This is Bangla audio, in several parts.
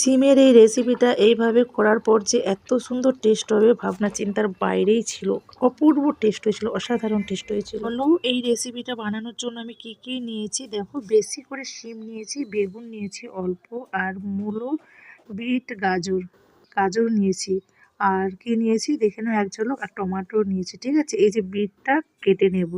সিমের এই রেসিপিটা এইভাবে করার পর যে এত সুন্দর টেস্ট হবে, ভাবনা চিন্তার বাইরেই ছিল। অপূর্ব টেস্ট হয়েছিল, অসাধারণ টেস্ট হয়েছিল। হলো এই রেসিপিটা বানানোর জন্য আমি কি কি নিয়েছি? দেখো, বেশি করে সিম নিয়েছি, বেগুন নিয়েছি অল্প, আর মূলো, বিট, গাজর গাজর নিয়েছি। আর কি নিয়েছি? দেখে নাও, এক ঝলক আর টমাটো নিয়েছি, ঠিক আছে? এই যে বিটটা কেটে নেব।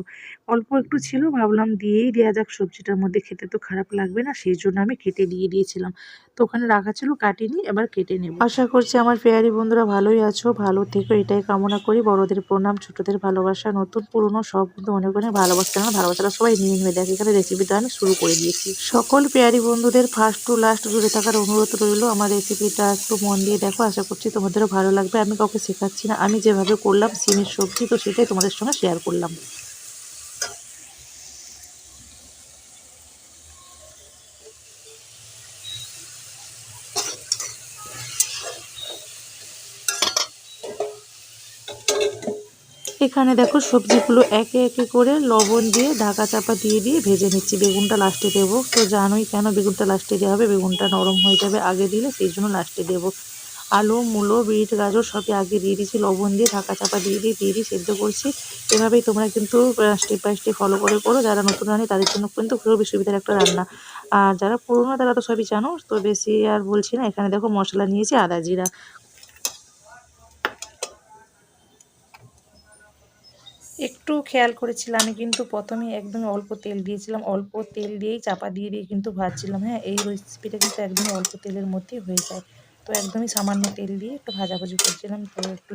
অল্প একটু ছিল, ভাবলাম দিয়েই দেওয়া যাক, সবজিটার মধ্যে খেতে তো খারাপ লাগবে না, সেই জন্য আমি কেটে দিয়ে দিয়েছিলাম। তো ওখানে রাখা ছিল, কাটিনি, এবার কেটে নেব। আশা করছি আমার পেয়ারি বন্ধুরা ভালোই আছো, ভালো থেকো, এটাই কামনা করি। বড়দের প্রণাম, ছোটদের ভালোবাসা, নতুন, পুরনো, সব কিন্তু অনেক অনেক ভালোবাসা না ভালোবাসাটা সবাই নিয়ে নেবে। দেখ, এখানে রেসিপিটা আমি শুরু করে দিয়েছি। সকল পেয়ারি বন্ধুদের ফার্স্ট টু লাস্ট জুড়ে থাকার অনুরোধ রইল, আমার রেসিপিটা একটু মন দিয়ে দেখো, আশা করছি তোমাদেরও ভালো লাগবে। আমি কাউকে শেখাচ্ছি না। আমি যেভাবে করলাম, সিমের সবজি তো সেটাই তোমাদের সঙ্গে শেয়ার করলাম। এখানে দেখো সবজিগুলো একে একে করে লবণ দিয়ে ঢাকা চাপা দিয়ে দিয়ে ভেজে নিচ্ছি। বেগুনটা লাস্টে দেবো। তো জানোই কেন বেগুনটা লাস্টে দেওয়া হবে? বেগুনটা নরম হয়ে যাবে আগে দিলে, সেই জন্য লাস্টে দেবো। আলু, মূলো, বিট, গাজর সবই আগে দিয়ে দিয়েছি, লবণ দিয়ে ঢাকা চাপা দিয়ে দিয়ে দিয়ে দিয়ে সেদ্ধ করছি। এভাবেই তোমরা কিন্তু স্টেপ বাই স্টেপ ফলো করে করো। যারা নতুন রানি, তাদের জন্য কিন্তু খুবই সুবিধার একটা রান্না। আর যারা পুরোনো, তারা তো সবই জানো, তো বেশি আর বলছি না, এখানে দেখো মশলা নিয়েছি, আদা জিরা। একটু খেয়াল করেছিলাম আমি কিন্তু প্রথমে একদম অল্প তেল দিয়েছিলাম। অল্প তেল দিয়েই চাপা দিয়ে দিয়ে কিন্তু ভাজছিলাম হ্যাঁ? এই রেসিপিটা কিন্তু একদমই অল্প তেলের মধ্যেই হয়ে যায়। তো একদমই সামান্য তেল দিয়ে একটু ভাজাভাজি করছিলাম, তো একটু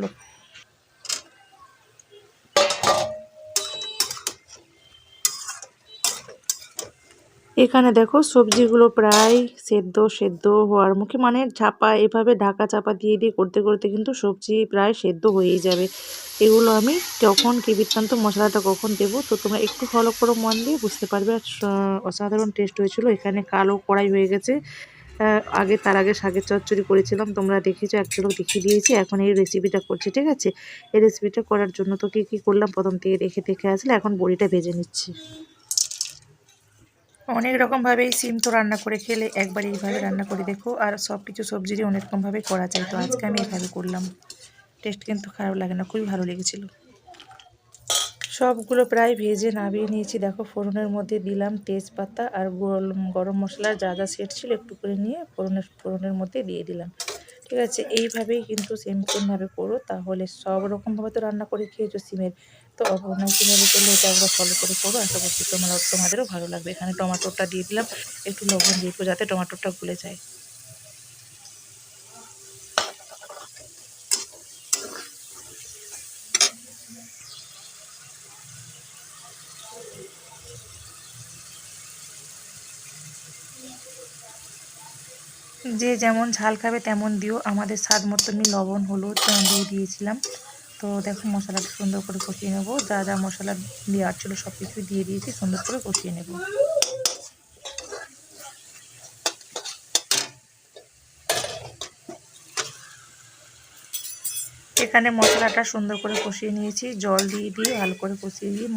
এখানে দেখো সবজিগুলো প্রায় সেদ্ধ সেদ্ধ হওয়ার মুখে মানে চাপা, এভাবে ঢাকা চাপা দিয়ে দিয়ে করতে করতে কিন্তু সবজি প্রায় সেদ্ধ হয়েই যাবে। এগুলো আমি কখন কি বৃত্তান্ত মশলাটা কখন দেবো, তো তোমরা একটু ফলো করো মন দিয়ে, বুঝতে পারবে। অসাধারণ টেস্ট হয়েছিল। এখানে কালো কড়াই হয়ে গেছে। আগে তার আগে শাকের চচ্চড়ি করেছিলাম। তোমরা দেখেছ এক চলক দেখিয়ে দিয়েছি। এখন এই রেসিপিটা করছি, ঠিক আছে? এই রেসিপিটা করার জন্য তো কী কী করলাম? প্রথম থেকে দেখে দেখে আসলে এখন বড়িটা ভেজে নিচ্ছি। অনেক রকমভাবেই সিম তো রান্না করে খেলে, একবার এইভাবে রান্না করে দেখো। আর সব কিছু সবজিরই অনেক রকমভাবে করা যায়, তো আজকে আমি এইভাবে করলাম। টেস্ট কিন্তু খারাপ লাগে না, খুবই ভালো লেগেছিল। সবগুলো প্রায় ভেজে নামিয়ে নিয়েছি। দেখো, ফোড়নের মধ্যে দিলাম তেজপাতা আর গরম মশলার যা যা সেট ছিল একটু করে নিয়ে ফোড়নের ফোড়নের মধ্যে দিয়ে দিলাম। ঠিক আছে, এইভাবেই কিন্তু সেম সেমভাবে করো। তাহলে সব রকমভাবে তো রান্না করে খেয়েছো সিমের। তো অপর্ণা কীভাবে করলে এটা একবার ফলো করে করো। আশা করছি তোমরা, তোমাদেরও ভালো লাগবে। এখানে টমাটোটা দিয়ে দিলাম। একটু লবণ দিয়ে যাতে টমাটোটা গুলে যায়। যে যেমন ঝাল খাবে তেমন দিও। আমাদের স্বাদ মতনই লবণ, হলুদ দিয়ে দিয়েছিলাম। তো দেখো মশলাটা সুন্দর করে কষিয়ে নেব। যা যা মশলা দেওয়ার ছিল সব কিছুই দিয়ে দিয়েছি, সুন্দর করে কষিয়ে নেব। এখানে মশলাটা সুন্দর করে কষিয়ে নিয়েছি। জল দিয়ে দিয়ে, ভালো করে কষিয়ে দিয়ে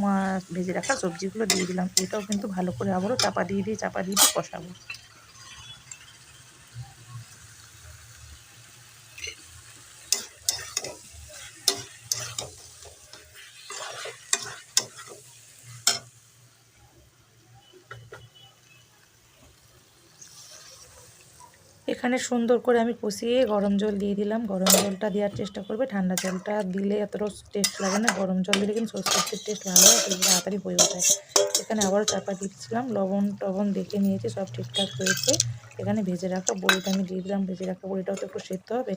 ভেজে রাখা সবজিগুলো দিয়ে দিলাম। এটাও কিন্তু ভালো করে আবারও চাপা দিয়ে দিয়ে, চাপা দিয়ে দিয়ে কষাবো। এখানে সুন্দর করে আমি কষিয়ে গরম জল দিয়ে দিলাম। গরম জলটা দেওয়ার চেষ্টা করবে। ঠান্ডা জলটা দিলে এতটা টেস্ট লাগে না। গরম জল দিলে কিন্তু সরষের টেস্ট ভালো হয় তাড়াতাড়ি হয়ে যায়। এখানে আবারও চাপা দিচ্ছিলাম। লবণ টবণ দেখে নিয়েছি, সব ঠিকঠাক হয়েছে। এখানে ভেজে রাখা বড়িটা আমি দিয়ে দিলাম। ভেজে রাখা বড়িটাও তো একটু সেদ্ধ হবে।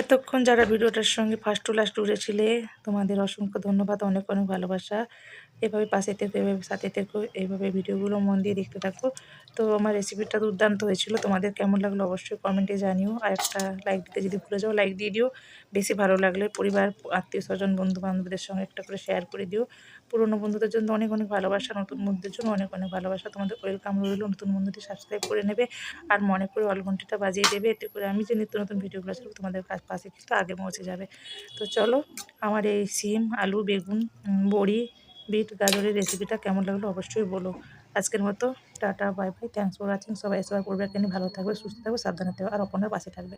এতক্ষণ যারা ভিডিওটার সঙ্গে ফার্স্ট টু লাস্ট উড়েছিলে, তোমাদের অসংখ্য ধন্যবাদ, অনেক অনেক ভালোবাসা। এভাবে পাশে থেকো, এভাবে সাথে থেকো এইভাবে ভিডিওগুলো মন দিয়ে দেখতে থাকো। তো আমার রেসিপিটা দুর্দান্ত হয়েছিল। তোমাদের কেমন লাগল অবশ্যই কমেন্টে জানিও। আর একটা লাইক দিতে যদি ভুলে যাও লাইক দিয়ে দিও। বেশি ভালো লাগলে পরিবার, আত্মীয় স্বজন বন্ধু বান্ধবদের সঙ্গে একটা করে শেয়ার করে দিও। পুরনো বন্ধুদের জন্য অনেক অনেক ভালোবাসা, নতুন বন্ধুদের জন্য অনেক অনেক ভালোবাসা। তোমাদের ওয়েলকাম রইল। নতুন বন্ধুটি সাবস্ক্রাইব করে নেবে। আর মনে করে অল ঘন্টিটা বাজিয়ে দেবে। এতে করে আমি যে নিত্য নতুন ভিডিওগুলো ছাড়বো তোমাদের কাছ পাশে কিন্তু আগে পৌঁছে যাবে। তো চলো, আমার এই সিম, আলু, বেগুন বড়ি, বিট, গাজরের রেসিপিটা কেমন লাগল অবশ্যই বলো। আজকের মতো tata bye bye thanks for watching সবাই সবাই পরিবারকে কেন ভালো থাকবে, সুস্থ থাকবে, সাবধানে থাকবে, আর অপনার পাশে থাকবে।